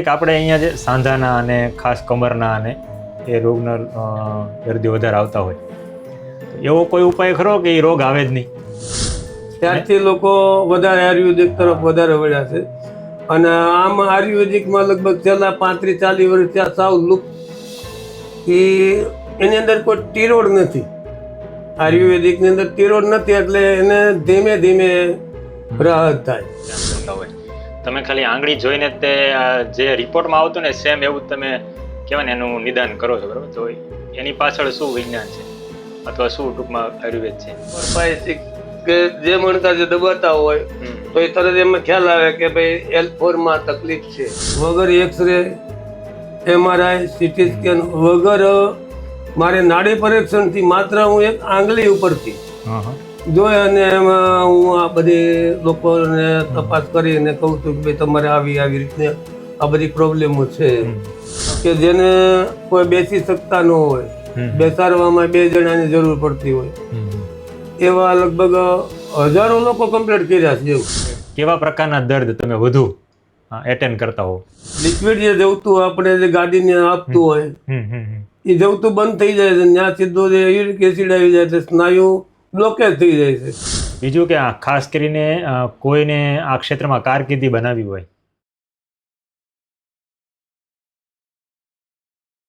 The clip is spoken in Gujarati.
એક આપણે અહીંયા જે સાંધાના અને ખાસ કમરના અને એ રોગના દર્દી વધારે આવતા હોય. એવો કોઈ ઉપાય ખરો કે એ રોગ આવે જ નહીં? ત્યારથી લોકો વધારે આયુર્વેદિક તરફ વધારે વળ્યા છે. અને આમ આયુર્વેદિકમાં લગભગ છેલ્લા પાંત્રીસ ચાલીસ વર્ષ ત્યાં સાવ લુપ્ત એ એની અંદર કોઈ ટીરોડ નથી. આયુર્વેદિકની અંદર ટીરોડ નથી એટલે એને ધીમે ધીમે રાહત થાય. તમે ખાલી આંગળી જોઈને તે જે રિપોર્ટમાં આવતું ને સેમ એવું જ તમે કહેવાય ને એનું નિદાન કરો છો બરાબર? તો એની પાછળ શું વિજ્ઞાન છે? અથવા શું ટૂંકમાં આયુર્વેદ છે? કે જે મણકા જે દબાતા હોય તો એ તરત એમાં ખ્યાલ આવે કે ભાઈ એલ ફોરમાં તકલીફ છે. વગર એક્સરે એમઆરઆઈ સીટી સ્કેન વગર મારે નાડી પરીક્ષણથી માત્ર હું એક આંગળી ઉપરથી હા હા. જોઈ અને એમાં હું આ બધી લોકોને તપાસ કરીને કહું છું કે ભાઈ તમારે આવી આવી રીતને આ બધી પ્રોબ્લેમો છે. કે જેને કોઈ બેસી શકતા ન હોય. બેસાડવામાં બે જણાની જરૂર પડતી હોય. એવા લગભગ હજારો લોકો કમ્પ્લીટ કર્યા છે કેવા પ્રકારના દર્દ તમે વધુ એટેન્ડ કરતા હો? લિક્વિડ જે જવતું આપણે જે ગાડીને આપતું હોય. એ જવતું બંધ થઈ જાય છે. ત્યાં સીધો જે યુરિક એસિડ આવી જાય છે સ્નાયુ બ્લોકેજ થઈ જાય છે. બીજું કે ખાસ કરીને કોઈને આ ક્ષેત્રમાં કારકિર્દી બનાવી હોય